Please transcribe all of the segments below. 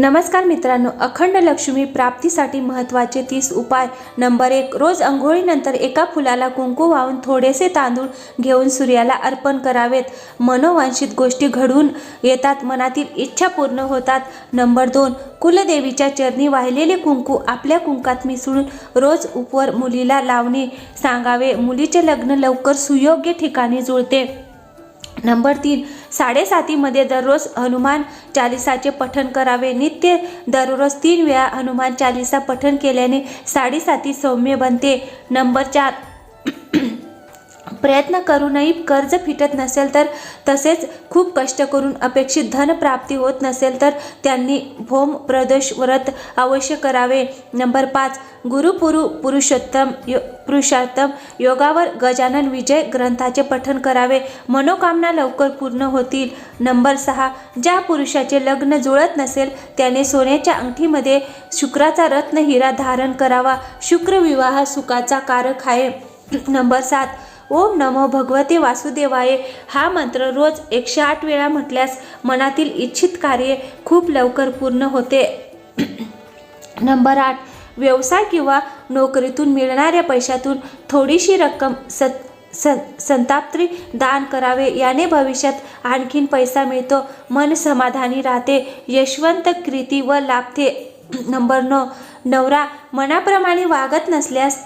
नमस्कार मित्रांनो अखंड लक्ष्मी प्राप्तीसाठी महत्त्वाचे तीस उपाय. नंबर एक रोज अंघोळीनंतर एका फुलाला कुंकू वाहून थोडेसे तांदूळ घेऊन सूर्याला अर्पण करावेत. मनोवांशित गोष्टी घडून येतात मनातील इच्छा पूर्ण होतात. नंबर दोन कुलदेवीच्या चरणी वाहिलेले कुंकू आपल्या कुंकात मिसळून रोज उपवर मुलीला लावणे सांगावे. मुलीचे लग्न लवकर सुयोग्य ठिकाणी जुळते. नंबर तीन साडेसातीमध्ये दररोज हनुमान चालिसाचे पठण करावे. नित्य दररोज तीन वेळा हनुमान चालिसा पठण केल्याने साडेसाती सौम्य बनते. नंबर चार प्रयत्न करूनही कर्ज फिटत नसेल तर तसेच खूप कष्ट करून अपेक्षित धन प्राप्ती होत नसेल तर त्यांनी भोम प्रदोष व्रत अवश्य करावे. नंबर पाच गुरुपुरु पुरुषोत्तम यो पुरुषोत्तम योगावर गजानन विजय ग्रंथाचे पठन करावे. मनोकामना लवकर पूर्ण होतील. नंबर सहा ज्या पुरुषाचे लग्न जुळत नसेल त्याने सोन्याच्या अंगठीमध्ये शुक्राचा रत्न हिरा धारण करावा. शुक्र विवाह सुखाचा कारक आहे. नंबर सात ओम नमो भगवते वासुदेवाय. हा मंत्र रोज एकशे आठ वेळा म्हटल्यास मनातील इच्छित कार्य खूप लवकर पूर्ण होते. नंबर आठ व्यवसाय किंवा नोकरीतून मिळणाऱ्या पैशातून थोडीशी रक्कम सत सं संताप्त्री दान करावे. याने भविष्यात आणखीन पैसा मिळतो. मन समाधानी राहते. यशवंत कृती व लाभते. नंबर नऊ नवरा मनाप्रमाणे वागत नसल्यास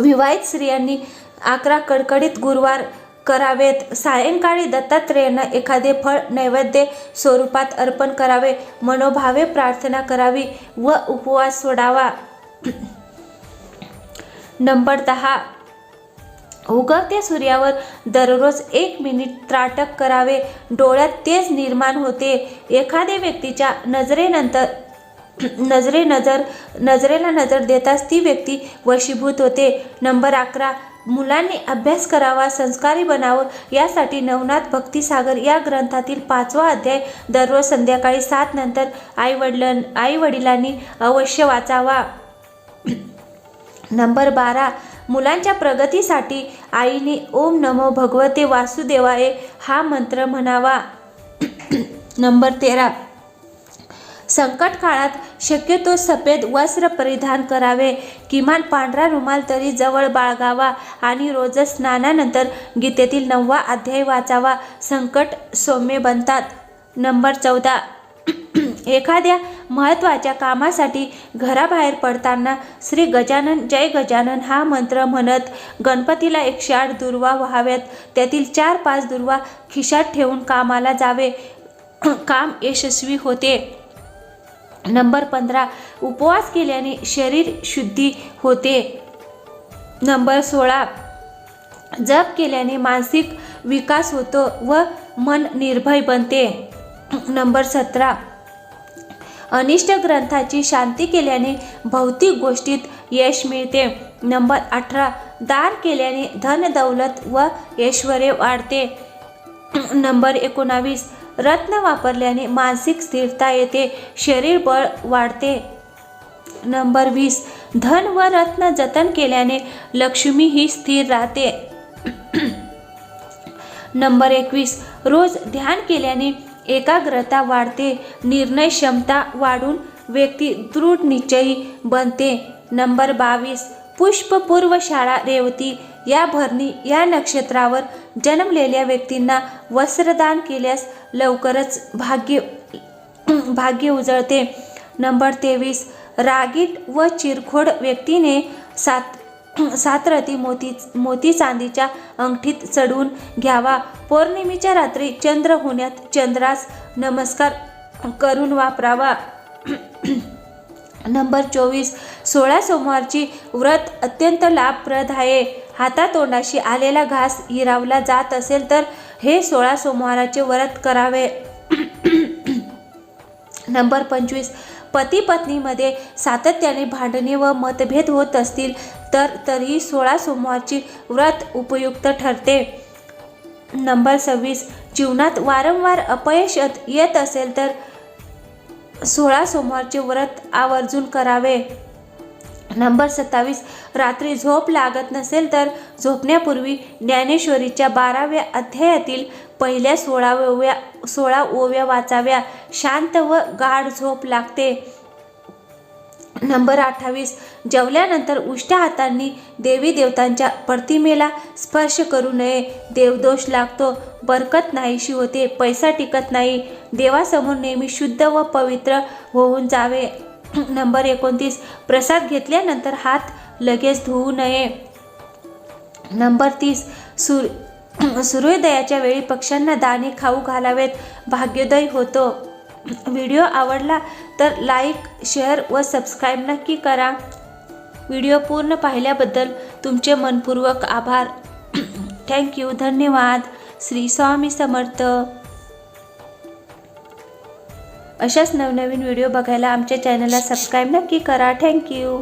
विवाहित स्त्रियांनी अकरा कडकडीत गुरुवार करावेत. सायंकाळी दत्तात्रेयांना एखादे फळ नैवेद्य स्वरूपात अर्पण करावे. मनोभावे प्रार्थना करावी व उपवास सोडावा. नंबर दहा. उगवत्या सूर्यावर दररोज एक मिनिट त्राटक करावे. डोळ्यात तेज निर्माण होते. एखाद्या व्यक्तीच्या नजरेनंतर नजरे नजर नजरेला नजर देताच ती व्यक्ती वशीभूत होते. नंबर अकरा. मुलांनी अभ्यास करावा संस्कारी बनावं यासाठी नवनाथ भक्तिसागर या ग्रंथातील पाचवा अध्याय दररोज संध्याकाळी सात नंतर आई वडिलां आई वडिलांनी अवश्य वाचावा. नंबर बारा मुलांच्या प्रगतीसाठी आईने ओम नमो भगवते वासुदेवाय हा मंत्र म्हणावा. नंबर तेरा संकट काळात शक्यतो सफेद वस्त्र परिधान करावे. किमान पांढरा रुमाल तरी जवळ बाळगावा आणि रोजच स्नानानंतर गीतेतील नववा अध्याय वाचावा. संकट सौम्य बनतात. नंबर चौदा. एखाद्या महत्त्वाच्या कामासाठी घराबाहेर पडताना श्री गजानन जय गजानन हा मंत्र म्हणत गणपतीला एकशे आठ दुर्वा व्हाव्यात त्यातील चार पाच दुर्वा खिशात ठेवून कामाला जावे. काम यशस्वी होते. नंबर पंधरा उपवास केल्याने शरीर शुद्धी होते. नंबर सोळा जप केल्याने मानसिक विकास होतो व मन निर्भय बनते. नंबर सतरा अनिष्ट ग्रंथाची शांती केल्याने भौतिक गोष्टीत यश मिळते. नंबर अठरा दान केल्याने धन दौलत व ऐश्वर्य वाढते. नंबर एकोणावीस रत्न वापरल्याने मानसिक स्थिरता येते शरीर बळ वाढते. नंबर वीस धन व रत्न जतन केल्याने लक्ष्मी ही स्थिर राहते. नंबर एकवीस रोज ध्यान केल्याने एकाग्रता वाढते निर्णय क्षमता वाढून व्यक्ती दृढ निश्चयी बनते. नंबर बावीस पुष्पपूर्व शाळा रेवती या भरणी या नक्षत्रावर जन्मलेल्या व्यक्तींना वस्त्रदान केल्यास लवकरच भाग्य भाग्य उजळते. नंबर तेवीस रागीट व चिरखोड व्यक्तीने सात सातरती मोती मोती चांदीच्या अंगठीत चढवून घ्यावा. पौर्णिमेच्या रात्री चंद्र होण्यात चंद्रास नमस्कार करून वापरावा. नंबर चोवीस. सोळा सोमवारची व्रत अत्यंत लाभप्रद आहे. हातातोंडाशी आलेला घास हिरावला जात असेल तर हे सोळा सोमवाराचे व्रत करावे. नंबर पंचवीस. पती पत्नीमध्ये सातत्याने भांडणे व मतभेद होत असतील तर तरीही सोळा सोमवारची व्रत उपयुक्त ठरते. नंबर सव्वीस. जीवनात वारंवार अपयश येत असेल तर सोळा सोमवारचे व्रत आवर्जून करावे. नंबर सत्तावीस रात्री झोप लागत नसेल तर झोपण्यापूर्वी ज्ञानेश्वरीच्या बाराव्या अध्यायातील पहिल्या सोळाव्या सोळा ओव्या वाचाव्या. शांत व गाढ झोप लागते. नंबर अठ्ठावीस. जेवल्यानंतर उष्ट्या हातांनी देवी देवतांच्या प्रतिमेला स्पर्श करू नये. देवदोष लागतो बरकत नाहीशी होते पैसा टिकत नाही. देवासमोर नेहमी शुद्ध व पवित्र होऊन जावे. नंबर एकोणतीस. प्रसाद घेतल्यानंतर हात लगेच धुवू नये. नंबर तीस. सूर सूर्योदयाच्या वेळी पक्ष्यांना दाणे खाऊ घालावेत. भाग्योदय होतो. व्हिडिओ आवडला तर लाईक शेअर व सबस्क्राईब नक्की करा. व्हिडिओ पूर्ण पाहिल्याबद्दल तुमचे मनपूर्वक आभार. थँक्यू धन्यवाद. श्री स्वामी समर्थ. अशाच नवनवीन व्हिडिओ बघायला आमच्या चॅनलला सबस्क्राईब नक्की करा. थँक्यू